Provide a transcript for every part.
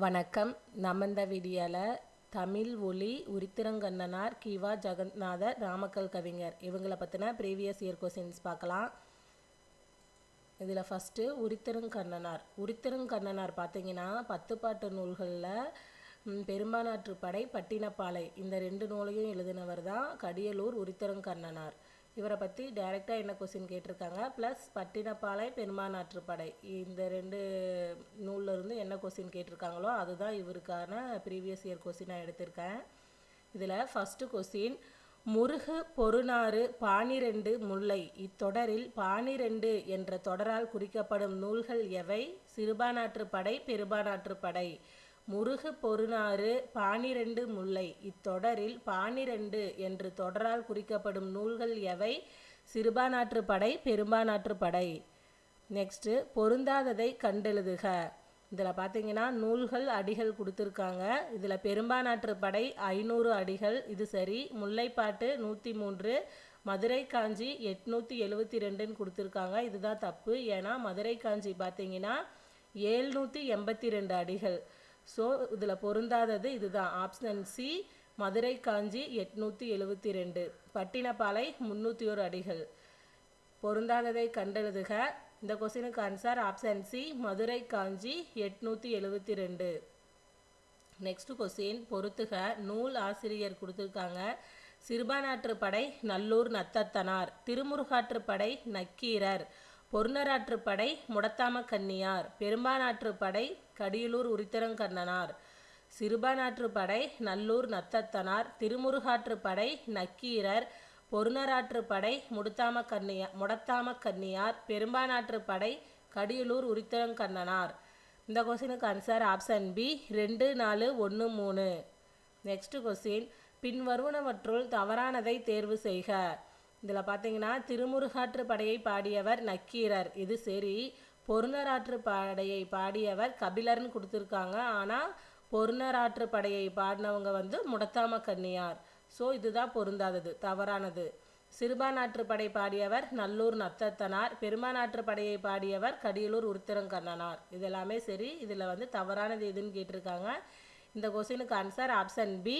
வணக்கம். நம்ம இந்த வீடியோவில் தமிழ் ஒலி உரித்திரங்கண்ணனார் கிவா ஜெகநாதர் ராமக்கல் கவிஞர். இவங்களை பற்றின ப்ரீவியஸ் இயர் கொஸ்டின்ஸ் பார்க்கலாம். இதில் ஃபஸ்ட்டு உரித்திரங்கண்ணனார். உரித்திரங்கண்ணனார் பார்த்தீங்கன்னா பத்து பாட்டு நூல்களில் பெரும்பானாற்று படை பட்டினப்பாலை இந்த ரெண்டு நூலையும் எழுதினவர் தான் கடியலூர் உரித்திரங்கண்ணனார். இவரை பற்றி டைரெக்டாக என்ன கொஸ்டின் கேட்டிருக்காங்க? ப்ளஸ் பட்டினப்பாலை பெருமாநாற்றுப்படை இந்த ரெண்டு நூல்லேருந்து என்ன கொஸ்டின் கேட்டிருக்காங்களோ அதுதான் இவருக்கான ப்ரீவியஸ் இயர் கொஸ்டினாக எடுத்திருக்கேன். இதில் ஃபஸ்ட்டு கொஸ்டின் முருகு பொருநாறு பானிரெண்டு முல்லை. இத்தொடரில் பானிரெண்டு என்ற தொடரால் குறிக்கப்படும் நூல்கள் எவை? சிறுபானாற்று படை பெருபானாற்று படை முருகு பொருநாறு பானிரண்டு முல்லை. இத்தொடரில் பானிரண்டு என்று தொடரால் குறிக்கப்படும் நூல்கள் எவை? சிறுபானாற்று படை பெரும்பானாற்று படை. நெக்ஸ்ட்டு பொருந்தாததை கண்டெழுதுக. இதில் பார்த்தீங்கன்னா நூல்கள் அடிகள் கொடுத்துருக்காங்க. இதில் பெரும்பானாற்று படை ஐநூறு அடிகள். இது சரி முல்லைப்பாட்டு நூற்றி மூன்று மதுரை காஞ்சி எட்நூற்றி எழுவத்தி ரெண்டுன்னு கொடுத்துருக்காங்க. இதுதான் தப்பு. ஏன்னா மதுரை காஞ்சி பார்த்தீங்கன்னா ஏழ்நூற்றி எண்பத்தி ரெண்டு அடிகள். ஸோ இதில் பொருந்தாதது இதுதான். ஆப்ஷன் சி மதுரை காஞ்சி எட்நூற்றி எழுபத்தி ரெண்டு. பட்டினப்பாலை முந்நூற்றி ஒரு அடிகள். பொருந்தாததை கண்டெழுதுக. இந்த கொஸ்டினுக்கு answer option C Madurai Kanchi எட்நூற்றி எழுபத்தி ரெண்டு. நெக்ஸ்ட் கொஸ்டின் பொறுத்துக. நூல் ஆசிரியர் கொடுத்துருக்காங்க. சிறுபானாற்று படை நல்லூர் நத்தத்தனார். திருமுருகாற்று படை நக்கீரர். பொருணராற்று படை முடத்தாம கன்னியார் பெரும்பானாற்று படை கடியலூர் உரித்தரங்கண்ணனார். சிறுபானாற்றுப்படை நல்லூர் நத்தத்தனார். திருமுருகாற்று படை நக்கீரர். பொருணராற்று படை முடுத்தாம கன்னியா முடத்தாம கன்னியார் பெரும்பானாற்று படை கடியலூர் உரித்தரங்கண்ணனார். இந்த கொஸ்டினுக்கு ஆன்சர் ஆப்ஷன் பி ரெண்டு நாலு ஒன்று மூணு. நெக்ஸ்ட் கொஸ்டின் பின்வருவனவற்றுள் தவறானதை தேர்வு செய்க. இதில் பார்த்தீங்கன்னா திருமுருகாற்று படையை பாடியவர் நக்கீரர். இது சரி. பொருணராற்று படையை பாடியவர் கபிலர்னு கொடுத்துருக்காங்க. ஆனால் பொருணராற்று படையை பாடினவங்க வந்து முடத்தாம கன்னியார். ஸோ இதுதான் பொருந்தாதது தவறானது. சிறுபானாற்று படை பாடியவர் நல்லூர் நத்தத்தனார். பெருமாநாற்று படையை பாடியவர் கடியலூர் உருத்திரங்கண்ணனார். இதெல்லாமே சரி இதில் வந்து தவறானது எதுன்னு கேட்டிருக்காங்க. இந்த கொஸ்டினுக்கு ஆன்சர் ஆப்ஷன் பி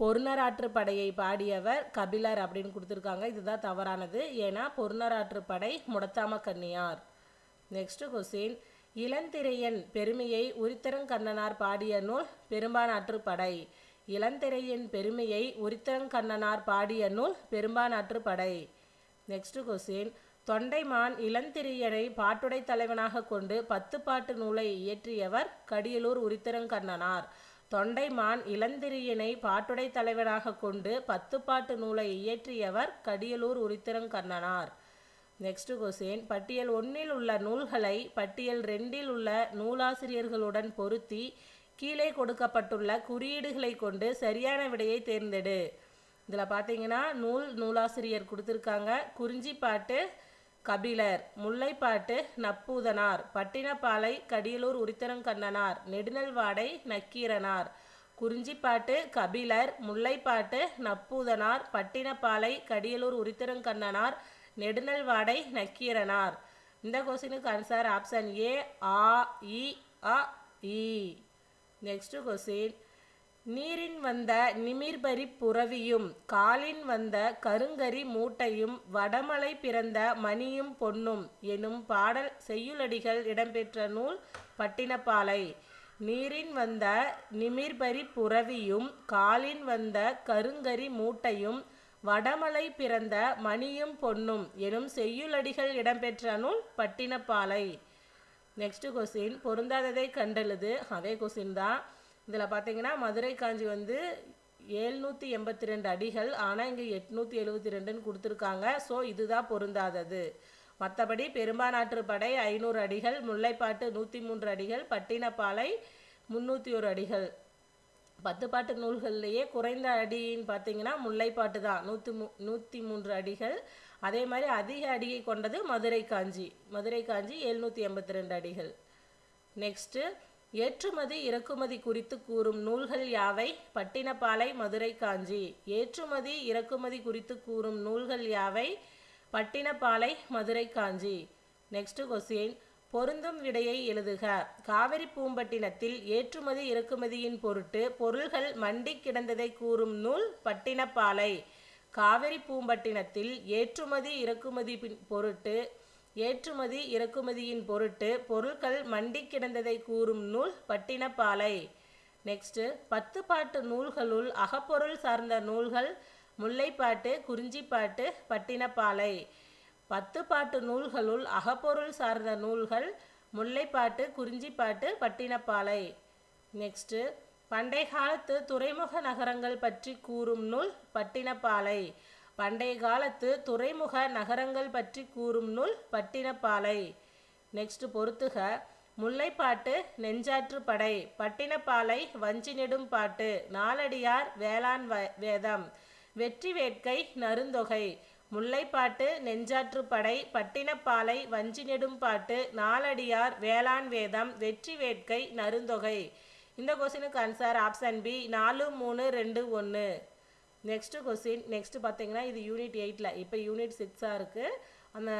பொருணராற்று படையை பாடியவர் கபிலர் அப்படின்னு கொடுத்துருக்காங்க. இதுதான் தவறானது. ஏன்னா பொருணராற்று படை முடத்தாம கன்னியார். நெக்ஸ்ட் கொஸ்டின் இளந்திரையன் பெருமையை உரித்தரங்கண்ணனார் பாடிய நூல் பெரும்பானாற்றுப்படை இளந்திரையின் பெருமையை உரித்தரங்கண்ணனார் பாடிய நூல் Perumpanatruppadai next question Thondaiman இளந்திரையனை பாட்டுடை தலைவனாக கொண்டு பத்து பாட்டு நூலை இயற்றியவர் கடியலூர் உரித்தரங்கண்ணனார். தொண்டைமான் இளந்திரியனை பாட்டுடை தலைவனாக கொண்டு பத்து பாட்டு நூலை இயற்றியவர் கடியலூர் உரித்திரங்கண்ணனார். நெக்ஸ்ட் கொஸ்டின் பட்டியல் ஒன்றில் உள்ள நூல்களை பட்டியல் ரெண்டில் உள்ள நூலாசிரியர்களுடன் பொருத்தி கீழே கொடுக்கப்பட்டுள்ள குறியீடுகளை கொண்டு சரியான விடையை தேர்ந்தெடு. இதில் பார்த்தீங்கன்னா நூல் நூலாசிரியர் கொடுத்துருக்காங்க. குறிஞ்சிப்பாட்டு கபிலர் முல்லைப்பாட்டு நப்பூதனார் பட்டினப்பாலை கடியலூர் உரித்தரங்கண்ணனார் நெடுநல்வாடை நக்கீரனார். குறிஞ்சிப்பாட்டு கபிலர் முல்லைப்பாட்டு நப்பூதனார் பட்டினப்பாலை கடியலூர் உரித்தரங்கண்ணனார் நெடுநல்வாடை நக்கீரனார். இந்த கொஸ்டினுக்கு ஆன்சர் ஆப்ஷன் ஏ ஆ இ அ இ. நெக்ஸ்ட் கொஸ்டின் நீரின் வந்த நிமிர்பரி புறவியும் காலின் வந்த கருங்கரி மூட்டையும் வடமலை பிறந்த மணியும் பொன்னும் எனும் பாடல் செய்யுளடிகள் இடம்பெற்ற நூல் பட்டினப்பாலை. நீரின் வந்த நிமிர்பரி புறவியும் காலின் வந்த கருங்கரி மூட்டையும் வடமலை பிறந்த மணியும் பொன்னும் எனும் செய்யுளடிகள் இடம்பெற்ற நூல் பட்டினப்பாலை. நெக்ஸ்ட் கொஸ்டின் பொருந்தாததை கண்டெழுது. அதே கொஸ்டின் தான் இதில் பார்த்தீங்கன்னா மதுரை காஞ்சி வந்து ஏழ்நூற்றி எண்பத்தி ரெண்டு அடிகள் ஆனால் இங்கே எட்நூற்றி எழுபத்தி ரெண்டுன்னு கொடுத்துருக்காங்க. ஸோ இதுதான் பொருந்தாதது. மற்றபடி பெரும்பாநாற்று படை ஐநூறு அடிகள் முல்லைப்பாட்டு நூற்றி மூன்று அடிகள் பட்டினப்பாலை முந்நூற்றி ஒரு அடிகள். பத்து பாட்டு நூல்கள்லேயே குறைந்த அடின்னு பார்த்தீங்கன்னா முல்லைப்பாட்டு தான். நூற்றி மூ நூற்றி மூன்று அடிகள். அதே மாதிரி அதிக அடியை கொண்டது மதுரை காஞ்சி. மதுரை காஞ்சி எழுநூற்றி எண்பத்தி ரெண்டு அடிகள். நெக்ஸ்ட்டு ஏற்றுமதி இறக்குமதி குறித்து கூறும் நூல்கள் யாவை? பட்டினப்பாலை மதுரை காஞ்சி. ஏற்றுமதி இறக்குமதி குறித்து கூறும் நூல்கள் யாவை? பட்டினப்பாலை மதுரை காஞ்சி. நெக்ஸ்ட் கொஸ்டின் பொருந்தும் விடையை எழுதுக. காவிரி பூம்பட்டினத்தில் ஏற்றுமதி இறக்குமதியின் பொருட்டு பொருள்கள் மண்டி கிடந்ததை கூறும் நூல் பட்டினப்பாலை. காவிரி பூம்பட்டினத்தில் ஏற்றுமதி இறக்குமதி பின்- பொருட்டு ஏற்றுமதி இறக்குமதியின் பொருட்டு பொருட்கள் மண்டி கிடந்ததை கூறும் நூல் பட்டினப்பாலை. நெக்ஸ்ட்டு பத்து பாட்டு நூல்களுள் அகப்பொருள் சார்ந்த நூல்கள் முல்லைப்பாட்டு குறிஞ்சிப்பாட்டு பட்டினப்பாலை. பத்து பாட்டு நூல்களுள் அகப்பொருள் சார்ந்த நூல்கள் முல்லைப்பாட்டு குறிஞ்சிப்பாட்டு பட்டினப்பாலை. நெக்ஸ்ட்டு பண்டைய காலத்து துறைமுக நகரங்கள் பற்றி கூறும் நூல் பட்டினப்பாலை. பண்டைய காலத்து துறைமுக நகரங்கள் பற்றி கூறும் நூல் பட்டினப்பாலை. நெக்ஸ்ட் பொறுத்துக. முல்லைப்பாட்டு நெஞ்சாற்று படை. பட்டினப்பாலை வஞ்சி நெடும் பாட்டு. நாலடியார் வேளாண் வேதம். வெற்றி வேட்கை நருந்தொகை முல்லைப்பாட்டு நெஞ்சாற்றுப்படை பட்டினப்பாலை வஞ்சி நெடும் பாட்டு நாலடியார் வேளாண் வேதம் வெற்றி வேட்கை நருந்தொகை இந்த கொஸ்டினுக்கு ஆன்சர் ஆப்ஷன் பி நாலு மூணு ரெண்டு ஒன்று நெக்ஸ்ட்டு கொஸ்டின் நெக்ஸ்ட்டு பார்த்தீங்கன்னா இது யூனிட் எயிட்டில் இப்போ யூனிட் சிக்ஸாக இருக்குது அந்த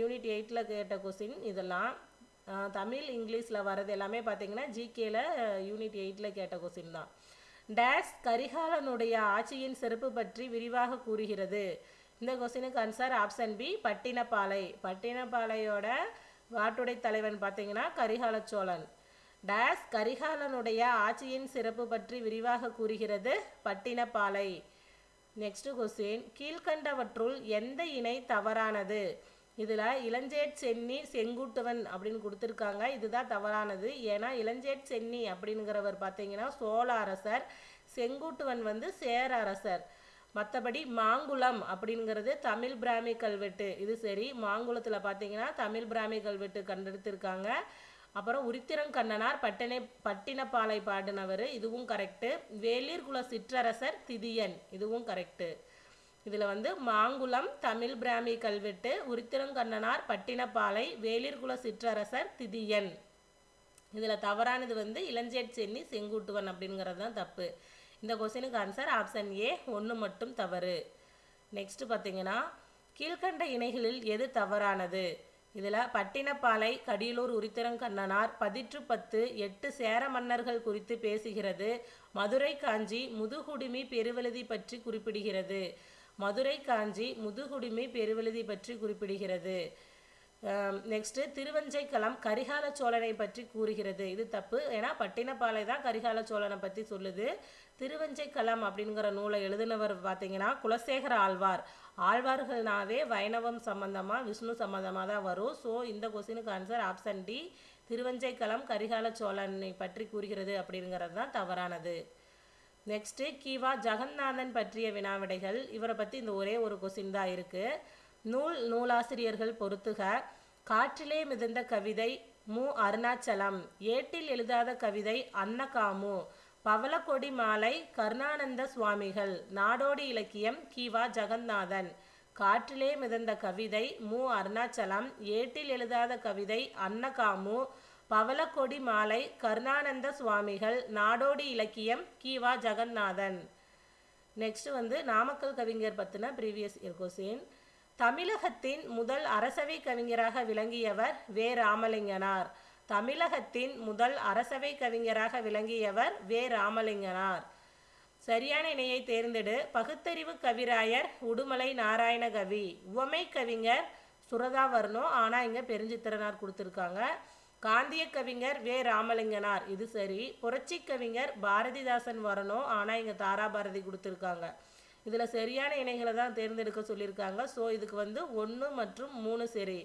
யூனிட் எயிட்டில் கேட்ட கொஸ்டின் இதெல்லாம். தமிழ் இங்கிலீஷில் வர்றது எல்லாமே பார்த்தீங்கன்னா ஜிகேல யூனிட் எயிட்டில் கேட்ட கொஸ்டின் தான். டேஸ் கரிகாலனுடைய ஆட்சியின் சிறப்பு பற்றி விரிவாக கூறுகிறது. இந்த கொஸ்டினுக்கு ஆன்சர் ஆப்ஷன் பி பட்டினப்பாலை. பட்டினப்பாலையோட வாட்டுடை தலைவன் பார்த்தீங்கன்னா கரிகால சோழன் டேஸ் கரிகாலனுடைய ஆட்சியின் சிறப்பு பற்றி விரிவாக கூறுகிறது பட்டினப்பாலை. நெக்ஸ்ட் கொஸ்டின் கீழ்கண்டவற்றுள் எந்த இணை தவறானது? இதில் இளஞ்சேட் சென்னி செங்குட்டுவன் அப்படின்னு கொடுத்துருக்காங்க. இதுதான் தவறானது. ஏன்னா இளஞ்சேட் சென்னி அப்படிங்கிறவர் பார்த்தீங்கன்னா சோழ அரசர் செங்குட்டுவன் வந்து சேர அரசர். மற்றபடி மாங்குளம் அப்படிங்கிறது தமிழ் பிராமி கல்வெட்டு. இது சரி மாங்குளத்தில் பார்த்தீங்கன்னா தமிழ் பிராமி கல்வெட்டு கண்டெடுத்திருக்காங்க. அப்புறம் உரித்திரங்கண்ணனார் பட்டினை பட்டினப்பாலை பாடினவர் இதுவும் கரெக்டு வேளிர்குல சிற்றரசர் திதியன் இதுவும் கரெக்டு இதில் வந்து மாங்குளம் தமிழ் பிராமி கல்வெட்டு உரித்திரங்கண்ணனார் பட்டினப்பாலை வேலிர்குல சிற்றரசர் திதியன். இதில் தவறானது வந்து இளஞ்சேட் சென்னி செங்குட்டுவன் அப்படிங்கிறது தான் தப்பு. இந்த கொஸ்டினுக்கு ஆன்சர் ஆப்ஷன் ஏ ஒன்று மட்டும் தவறு. நெக்ஸ்ட்டு பார்த்தீங்கன்னா கீழ்கண்ட இணைகளில் எது தவறானது? இதில் பட்டினப்பாலை கடியலூர் உரித்திரங்கண்ணனார் பதிற்று பத்து எட்டு சேர மன்னர்கள் குறித்து பேசுகிறது. மதுரை காஞ்சி முதுகுடுமி பெருவெழுதி பற்றி குறிப்பிடுகிறது. மதுரை காஞ்சி முதுகுடுமி பெருவெழுதி பற்றி குறிப்பிடுகிறது. நெக்ஸ்ட்டு திருவஞ்சைக்களம் கரிகால சோழனை பற்றி கூறுகிறது. இது தப்பு. ஏன்னா பட்டினப்பாலை தான் கரிகால சோழனை பற்றி சொல்லுது. திருவஞ்சைக்களம் அப்படிங்கிற நூலை எழுதினவர் பார்த்தீங்கன்னா குலசேகர ஆழ்வார். ஆழ்வார்கள்னாவே வைணவம் சம்பந்தமாக விஷ்ணு சம்பந்தமாக தான் வரும். ஸோ இந்த கொஸ்டினுக்கு answer option D Thiruvanchaikalam Karikala சோழனை பற்றி கூறுகிறது அப்படிங்கிறது தான் தவறானது. நெக்ஸ்ட்டு கீவா ஜெகநாதன் பற்றிய வினாவிடைகள். இவரை பற்றி இந்த ஒரே ஒரு கொஸ்டின் தான் இருக்குது நூல் நூலாசிரியர்கள் பொறுத்துக காற்றிலே மிதந்த கவிதை மு. அருணாச்சலம் ஏட்டில் எழுதாத கவிதை அன்னகாமு. பவளக்கொடி மாலை கருணானந்த சுவாமிகள். நாடோடி இலக்கியம் கிவா ஜெகநாதன். காற்றிலே மிதந்த கவிதை மு. அருணாச்சலம். ஏட்டில் எழுதாத கவிதை அன்னகாமு. பவளக்கொடி மாலை கருணானந்த சுவாமிகள். நாடோடி இலக்கியம் கிவா ஜெகநாதன். நெக்ஸ்ட் வந்து நாமக்கல் கவிஞர் பற்றின ப்ரீவியஸ் இயர் தமிழகத்தின் முதல் அரசவை கவிஞராக விளங்கியவர் வே. ராமலிங்கனார். தமிழகத்தின் முதல் அரசவை கவிஞராக விளங்கியவர் வே. ராமலிங்கனார். சரியான இணையை தேர்ந்தெடு பகுத்தறிவு கவிராயர் உடுமலை நாராயணகவி. உவமை கவிஞர் சுரதா வரணும் ஆனால் இங்கே பெருஞ்சித்திரனார் கொடுத்துருக்காங்க. காந்திய கவிஞர் வே. ராமலிங்கனார். இது சரி. புரட்சி கவிஞர் பாரதிதாசன் வரணும் ஆனால் இங்கே தாராபாரதி கொடுத்துருக்காங்க. இதில் சரியான இணைகளை தான் தேர்ந்தெடுக்க சொல்லியிருக்காங்க. ஸோ இதுக்கு வந்து ஒன்று மற்றும் மூணு சரி.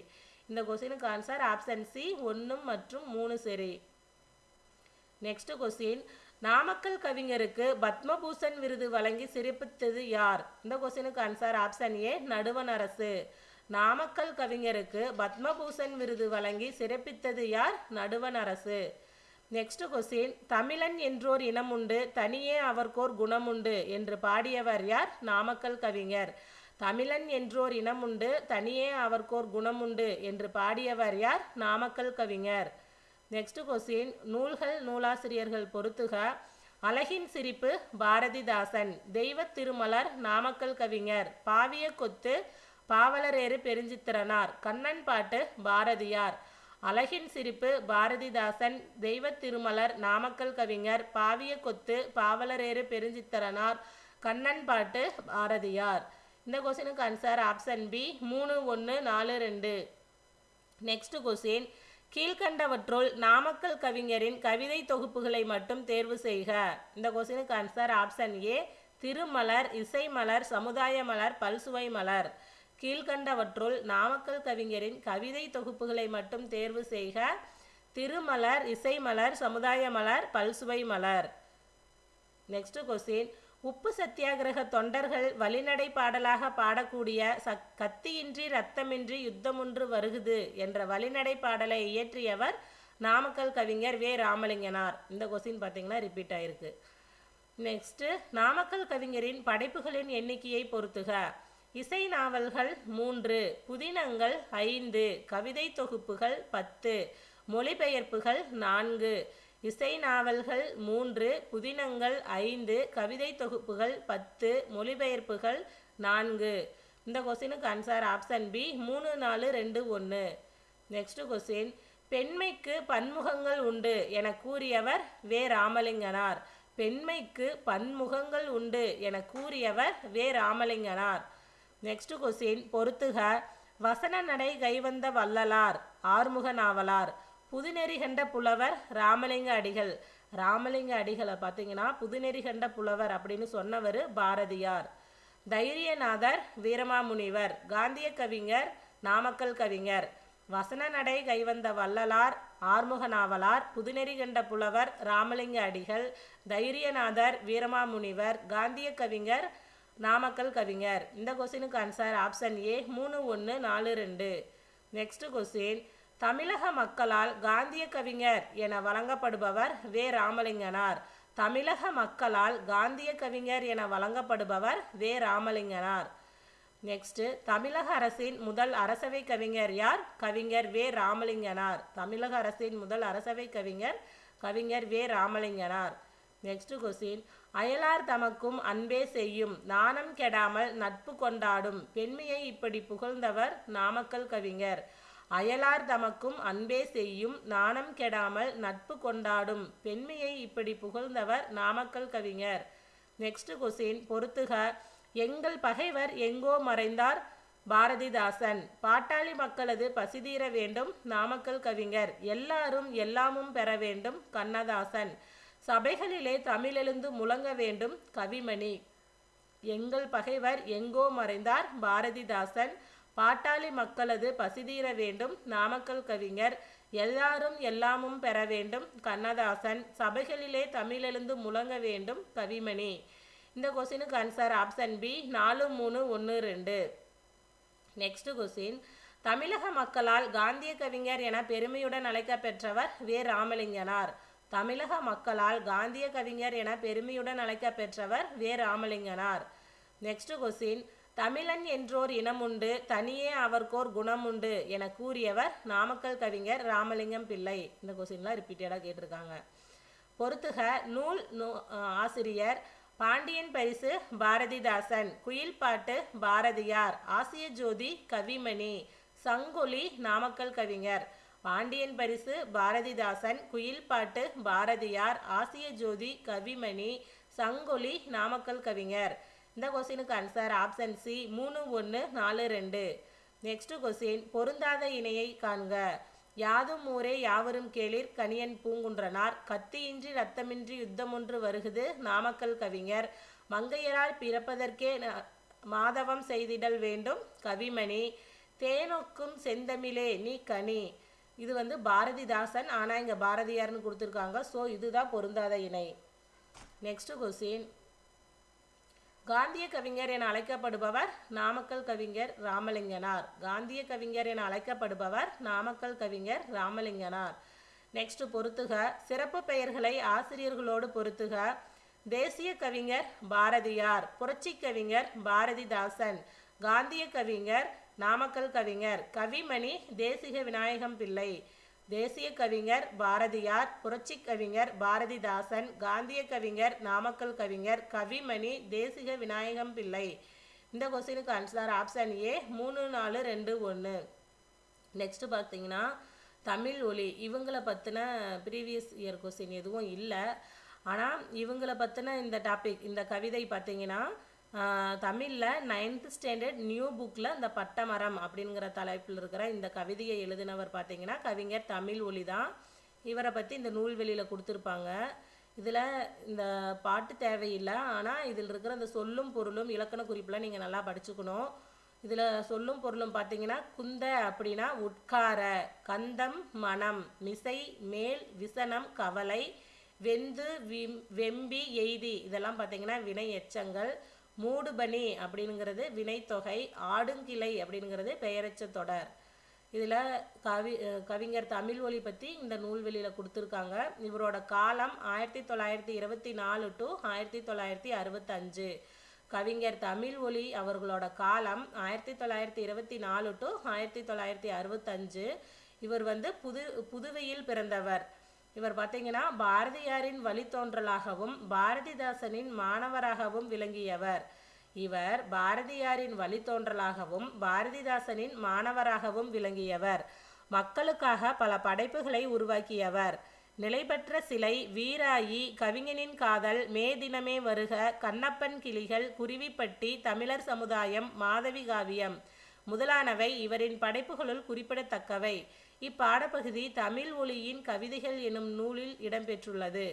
இந்த கொஸ்டினுக்கு ஆன்சர் ஆப்ஷன் சி ஒன்று மற்றும் மூணு சரி நெக்ஸ்ட் கொஸ்டின் நாமக்கல் கவிஞருக்கு பத்மபூஷன் விருது வழங்கி சிறப்பித்தது யார்? இந்த கொஸ்டினுக்கு ஆன்சர் ஆப்ஷன் ஏ நடுவன் அரசு. நாமக்கல் கவிஞருக்கு பத்மபூஷன் விருது வழங்கி சிறப்பித்தது யார்? நடுவன் அரசு. நெக்ஸ்ட் கொஸ்டின் தமிழன் என்றோர் இனம் உண்டு தனியே அவர்க்கோர் குணமுண்டு என்று பாடியவர் யார்? நாமக்கல் கவிஞர். தமிழன் என்றோர் இனம் உண்டு தனியே அவர்க்கோர் குணமுண்டு என்று பாடியவர் யார்? நாமக்கல் கவிஞர். நெக்ஸ்ட் கொஸ்டின் நூல்கள் நூலாசிரியர்கள் பொறுத்துக. அழகின் சிரிப்பு பாரதிதாசன். தெய்வத் திருமலர் நாமக்கல் கவிஞர். பாவிய கொத்து பாவலரேறு பெருஞ்சித்திரனார். கண்ணன் பாட்டு பாரதியார். அழகின் சிரிப்பு பாரதிதாசன். தெய்வத் திருமலர் நாமக்கல் கவிஞர். பாவிய கொத்து பாவலரேறு பெருஞ்சித்திரனார். கண்ணன் பாட்டு பாரதியார். இந்த கொஸ்டினுக்கு ஆன்சர் ஆப்ஷன் பி மூணு ஒன்று நாலு ரெண்டு. நெக்ஸ்ட் கொஸ்டின் கீழ்கண்டவற்றுள் நாமக்கல் கவிஞரின் கவிதை தொகுப்புகளை மட்டும் தேர்வு செய்க. இந்த கொஸ்டினுக்கு ஆன்சர் ஆப்ஷன் ஏ திருமலர் இசைமலர் சமுதாய மலர் பல்சுவை மலர். கீழ்கண்டவற்றுள் நாமக்கல் கவிஞரின் கவிதை தொகுப்புகளை மட்டும் தேர்வு செய்க. திருமலர் இசைமலர் சமுதாய மலர் பல்சுவை மலர். நெக்ஸ்ட் கொஸ்டின் உப்பு சத்தியாகிரக தொண்டர்கள் வழிநடை பாடலாக பாடக்கூடிய சக் கத்தியின்றி ரத்தமின்றி யுத்தமொன்று வருகுது என்ற வழிநடை பாடலை இயற்றியவர் நாமக்கல் கவிஞர் வே. ராமலிங்கனார். இந்த கொஸ்டின் பார்த்தீங்கன்னா ரிப்பீட் ஆயிருக்கு. நெக்ஸ்ட்டு நாமக்கல் கவிஞரின் படைப்புகளின் எண்ணிக்கையை பொறுத்துக. இசை நாவல்கள் மூன்று புதினங்கள் ஐந்து கவிதை தொகுப்புகள் பத்து மொழிபெயர்ப்புகள் நான்கு இசை நாவல்கள் மூன்று புதினங்கள் ஐந்து கவிதை தொகுப்புகள் பத்து மொழிபெயர்ப்புகள் நான்கு. இந்த கொஸ்டினுக்கு ஆன்சர் ஆப்ஷன் பி மூணு நாலு ரெண்டு ஒன்று நெக்ஸ்ட் கொஸ்டின் பெண்மைக்கு பன்முகங்கள் உண்டு என கூறியவர் வே. ராமலிங்கனார். பெண்மைக்கு பன்முகங்கள் உண்டு என கூறியவர் வே. ராமலிங்கனார். நெக்ஸ்ட் கொஸ்டின் பொறுத்துக. வசன நடை கைவந்த வள்ளலார். ஆறுமுக நாவலார் புதுநெறி கண்ட புலவர் ராமலிங்க அடிகள். ராமலிங்க அடிகளை பார்த்தீங்கன்னா புதுநெறி கண்ட புலவர் அப்படின்னு சொன்னவர் பாரதியார். தைரியநாதர் வீரமாமுனிவர் காந்திய கவிஞர் நாமக்கல் கவிஞர். வசன நடை கைவந்த வள்ளலார் ஆறுமுக நாவலார் புதுநெறி கண்ட புலவர் ராமலிங்க அடிகள் தைரியநாதர் வீரமாமுனிவர் காந்திய கவிஞர் நாமக்கல் கவிஞர். இந்த கொஸ்டினுக்கு ஆன்சர் ஆப்ஷன் ஏ மூணு ஒன்று நாலு ரெண்டு. நெக்ஸ்ட் கொஸ்டின் தமிழக மக்களால் காந்திய கவிஞர் என வழங்கப்படுபவர் வே. ராமலிங்கனார். தமிழக மக்களால் காந்திய கவிஞர் என வழங்கப்படுபவர் வே. ராமலிங்கனார். நெக்ஸ்ட்டு தமிழக அரசின் முதல் அரசவை கவிஞர் யார்? கவிஞர் வே. ராமலிங்கனார். தமிழக அரசின் முதல் அரசவை கவிஞர் கவிஞர் வே. ராமலிங்கனார். நெக்ஸ்ட் கொஸ்டின் அயலார் தமக்கும் அன்பே செய்யும் நாணம் கெடாமல் நட்பு கொண்டாடும் பெண்மையை இப்படி புகழ்ந்தவர் நாமக்கல் கவிஞர். அயலார் தமக்கும் அன்பே செய்யும் நாணம் கெடாமல் நட்பு கொண்டாடும். பெண்மையை இப்படி புகழ்ந்தவர் நாமக்கல் கவிஞர். நெக்ஸ்ட் கொஸ்டின் பொறுத்துக எங்கள் பகைவர் எங்கோ மறைந்தார் பாரதிதாசன். பாட்டாளி மக்களது பசிதீர வேண்டும் நாமக்கல் கவிஞர். எல்லாரும் எல்லாமும் பெற வேண்டும் கண்ணதாசன். சபைகளிலே தமிழெழுந்து முழங்க வேண்டும் கவிமணி. எங்கள் பகைவர் எங்கோ மறைந்தார் பாரதிதாசன். பாட்டாளி மக்களது பசிதீர வேண்டும் நாமக்கல் கவிஞர் எல்லாரும் எல்லாமும் பெற வேண்டும் கண்ணதாசன் சபைகளிலே தமிழெழுந்து முழங்க வேண்டும் கவிமணி. இந்த கொஸ்டினுக்கு ஆன்சர் ஆப்ஷன் பி நாலு மூணு ஒன்று ரெண்டு. நெக்ஸ்ட் கொஸ்டின் தமிழக மக்களால் காந்திய கவிஞர் என பெருமையுடன் அழைக்கப்பெற்றவர் வே. ராமலிங்கனார். தமிழக மக்களால் காந்திய கவிஞர் என பெருமையுடன் அழைக்கப்பெற்றவர் வே. ராமலிங்கனார். நெக்ஸ்ட் கொஸ்டின் தமிழன் என்றோர் இனமுண்டு தனியே அவர்க்கோர் குணமுண்டு என கூறியவர் நாமக்கல் கவிஞர் ராமலிங்கம் பிள்ளை. இந்த கொஸ்டின்லாம் ரிப்பீட்டடாக கேட்டிருக்காங்க. பொறுத்துக நூல் நூ- ஆசிரியர் பாண்டியன் பரிசு பாரதிதாசன் குயில் பாட்டு பாரதியார் ஆசிய ஜோதி கவிமணி சங்கொலி நாமக்கல் கவிஞர். பாண்டியன் பரிசு பாரதிதாசன் குயில் பாட்டு பாரதியார் ஆசிய ஜோதி கவிமணி சங்கொலி நாமக்கல் கவிஞர். இந்த கொஸ்டினுக்கு ஆன்சர் ஆப்ஷன் சி மூணு ஒன்று நாலு ரெண்டு. நெக்ஸ்ட் கொஸ்டின் பொருந்தாத இணையை காண்க. யாதும் ஊரே யாவரும் கேளிர் கணியன் பூங்குன்றனார். கத்தியின்றி ரத்தமின்றி யுத்தமொன்று வருகுது நாமக்கல் கவிஞர். மங்கையரால் பிறப்பதற்கே ந- மாதவம் செய்திடல் வேண்டும் கவிமணி. தேனொக்கும் செந்தமிழே நீ கனி. இது வந்து பாரதிதாசன் ஆனால் இங்கே பாரதியார்னு கொடுத்துருக்காங்க. ஸோ இதுதான் பொருந்தாத இணை. நெக்ஸ்ட் கொஸ்டின் காந்திய கவிஞர் என அழைக்கப்படுபவர் நாமக்கல் கவிஞர் ராமலிங்கனார். காந்திய கவிஞர் என அழைக்கப்படுபவர் நாமக்கல் கவிஞர் ராமலிங்கனார். நெக்ஸ்ட் பொறுத்துக சிறப்பு பெயர்களை ஆசிரியர்களோடு பொறுத்துக தேசிய கவிஞர் பாரதியார். புரட்சி கவிஞர் பாரதிதாசன். காந்திய கவிஞர் நாமக்கல் கவிஞர் கவிமணி தேசிக விநாயகம் பிள்ளை. தேசிய கவிஞர் பாரதியார் புரட்சி கவிஞர் பாரதிதாசன் காந்திய கவிஞர் நாமக்கல் கவிஞர் கவிமணி தேசிக விநாயகம் பிள்ளை. இந்த கொஸ்டினுக்கு ஆன்சர் ஆப்ஷன் ஏ மூணு நாலு ரெண்டு ஒன்று நெக்ஸ்ட் பார்த்தீங்கன்னா தமிழ் ஒலி. இவங்களை பற்றின ப்ரீவியஸ் இயர் கொஸ்டின் எதுவும் இல்லை. ஆனால் இவங்களை பற்றின இந்த டாபிக் இந்த கவிதை பார்த்தீங்கன்னா தமிழில் நைன்த் ஸ்டாண்டர்ட் நியூ புக்கில் இந்த பட்டமரம் அப்படிங்கிற தலைப்பில் இருக்கிற இந்த கவிதையை எழுதினவர் பார்த்தீங்கன்னா கவிஞர் தமிழ் ஒளி தான் இவரை பற்றி இந்த நூல்வெளியில் கொடுத்துருப்பாங்க. இதில் இந்த பாட்டு தேவையில்லை. ஆனால் இதில் இருக்கிற இந்த சொல்லும் பொருளும் இலக்கண குறிப்பெலாம் நீங்கள் நல்லா படிச்சுக்கணும். இதில் சொல்லும் பொருளும் பார்த்தீங்கன்னா குந்த அப்படின்னா உட்கார கந்தம் மனம் மிசை மேல் விசனம் கவலை வெந்து விம் வெம்பி எய்தி இதெல்லாம் பார்த்தீங்கன்னா வினை எச்சங்கள். மூடுபனி அப்படிங்கிறது வினைத்தொகை ஆடுங்கிளை அப்படிங்கிறது பெயரச்ச தொடர். இதில் கவி கவிஞர் தமிழ் ஒலி பற்றி இந்த நூல்வெளியில் கொடுத்துருக்காங்க. இவரோட காலம் ஆயிரத்தி தொள்ளாயிரத்தி இருபத்தி நாலு டு ஆயிரத்தி தொள்ளாயிரத்தி அறுபத்தஞ்சு. கவிஞர் தமிழ் ஒலி அவர்களோட காலம் ஆயிரத்தி தொள்ளாயிரத்தி இருபத்தி நாலு டு ஆயிரத்தி தொள்ளாயிரத்தி அறுபத்தஞ்சு. இவர் வந்து புது புதுவையில் பிறந்தவர். இவர் பார்த்தீங்கன்னா பாரதியாரின் வழித்தோன்றலாகவும் பாரதிதாசனின் மாணவராகவும் விளங்கியவர். இவர் பாரதியாரின் வழித்தோன்றலாகவும் பாரதிதாசனின் மாணவராகவும் விளங்கியவர். மக்களுக்காக பல படைப்புகளை உருவாக்கியவர். நிலைபெற்ற சிலை வீராயி கவிஞனின் காதல் மே தினமே வருக கண்ணப்பன் கிளிகள் குருவிப்பட்டி தமிழர் சமுதாயம் மாதவி காவியம். முதலானவை இவரின் படைப்புகளுள் குறிப்பிடத்தக்கவை. இப்பாடப்பகுதி தமிழ் ஒளியின் கவிதைகள் எனும் நூலில் இடம்பெற்றுள்ளது.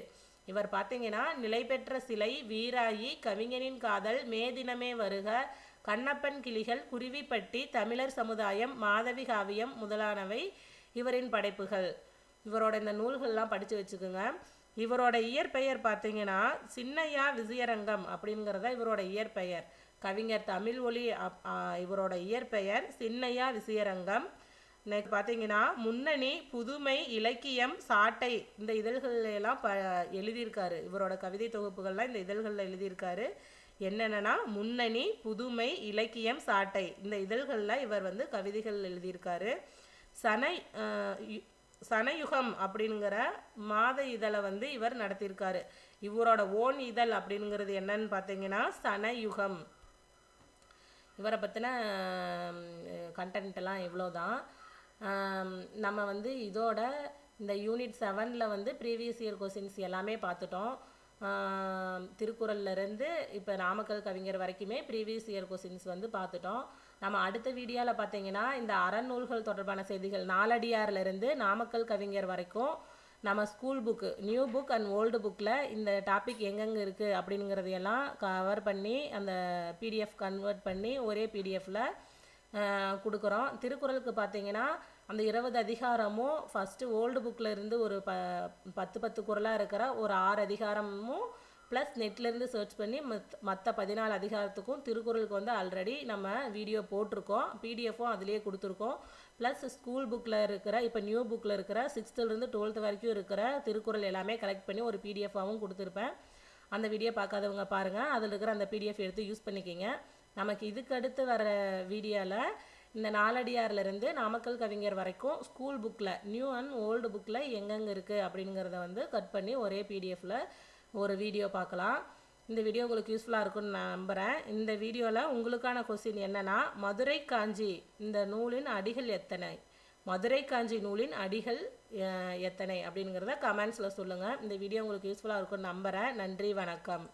இவர் பார்த்தீங்கன்னா நிலைபெற்ற சிலை வீராயி கவிஞனின் காதல் மே தினமே வருக கண்ணப்பன் கிளிகள் குருவிப்பட்டி தமிழர் சமுதாயம் மாதவி காவியம் முதலானவை இவரின் படைப்புகள். இவரோட இந்த நூல்கள்லாம் படித்து வச்சுக்கோங்க. இவரோட இயற்பெயர் பார்த்தீங்கன்னா சின்னையா விஜயரங்கம் அப்படிங்கிறத இவரோட இயற்பெயர். கவிஞர் தமிழ் ஒளி இவரோட இயற்பெயர் சின்னையா விஜயரங்கம். நேற்று பார்த்தீங்கன்னா முன்னணி புதுமை இலக்கியம் சாட்டை இந்த இதழ்களெல்லாம் ப எழுதியிருக்காரு. இவரோட கவிதை தொகுப்புகள்லாம் இந்த இதழ்களில் எழுதியிருக்காரு. என்னென்னா முன்னணி புதுமை இலக்கியம் சாட்டை இந்த இதழ்களில் இவர் வந்து கவிதைகள் எழுதியிருக்காரு. சனை சனயுகம் அப்படிங்கிற மாத இதழை வந்து இவர் நடத்தியிருக்காரு. இவரோட ஓன் இதழ் அப்படிங்கிறது என்னன்னு பார்த்தீங்கன்னா சனயுகம். இவரை பற்றின கண்டென்ட் எல்லாம் இவ்வளோ தான் நம்ம வந்து இதோட இந்த யூனிட் செவனில் வந்து ப்ரீவியஸ் இயர் கொஸ்டின்ஸ் எல்லாமே பார்த்துட்டோம். திருக்குறள்லேருந்து இப்போ நாமக்கல் கவிஞர் வரைக்குமே ப்ரீவியஸ் இயர் கொஸ்டின்ஸ் வந்து பார்த்துட்டோம். நம்ம அடுத்த வீடியோவில் பார்த்தீங்கன்னா இந்த அறநூல்கள் தொடர்பான செய்திகள் நாலடியார்லேருந்து நாமக்கல் கவிஞர் வரைக்கும் நம்ம school book new book and old புக்கில் இந்த டாபிக் எங்கெங்கே இருக்குது அப்படிங்கிறதையெல்லாம் கவர் பண்ணி அந்த பிடிஎஃப் கன்வெர்ட் பண்ணி ஒரே பிடிஎஃப்பில் கொடுக்குறோம். திருக்குறளுக்கு பார்த்தீங்கன்னா அந்த இருபது அதிகாரமும் ஃபஸ்ட்டு ஓல்டு புக்கில் இருந்து ஒரு ப பத்து பத்து குரலாக இருக்கிற ஒரு ஆறு அதிகாரமும் ப்ளஸ் நெட்லேருந்து சர்ச் பண்ணி மத் மற்ற பதினாலு அதிகாரத்துக்கும் திருக்குறளுக்கு வந்து ஆல்ரெடி நம்ம வீடியோ போட்டிருக்கோம். பிடிஎஃப்பும் அதிலேயே கொடுத்துருக்கோம். ப்ளஸ் ஸ்கூல் புக்கில் இருக்கிற இப்போ நியூ புக்கில் இருக்கிற சிக்ஸ்த்துலேருந்து டுவெல்த்து வரைக்கும் இருக்கிற திருக்குறள் எல்லாமே கலெக்ட் பண்ணி ஒரு பிடிஎஃபாகவும் கொடுத்துருப்பேன். அந்த வீடியோ பார்க்காதவங்க பாருங்கள் அதில் இருக்கிற அந்த பிடிஎஃப் எடுத்து யூஸ் பண்ணிக்கிங்க. நமக்கு இதுக்கு அடுத்து வர வீடியோவில் இந்த நாலடியார்லேருந்து நாமக்கல் கவிஞர் வரைக்கும் ஸ்கூல் புக்கில் நியூ அண்ட் ஓல்டு புக்கில் எங்கெங்கே இருக்குது அப்படிங்கிறத வந்து கட் பண்ணி ஒரே பிடிஎஃப்பில் ஒரு வீடியோ பார்க்கலாம். இந்த வீடியோ உங்களுக்கு யூஸ்ஃபுல்லாக இருக்கும்னு நான் நம்புகிறேன் இந்த வீடியோவில் உங்களுக்கான கொஸ்டின் என்னென்னா மதுரை காஞ்சி இந்த நூலின் அடிகள் எத்தனை? மதுரை காஞ்சி நூலின் அடிகள் எத்தனை? அப்படிங்கிறத கமெண்ட்ஸில் சொல்லுங்கள் இந்த வீடியோ உங்களுக்கு யூஸ்ஃபுல்லாக இருக்கும்னு நம்புகிறேன் நன்றி வணக்கம்.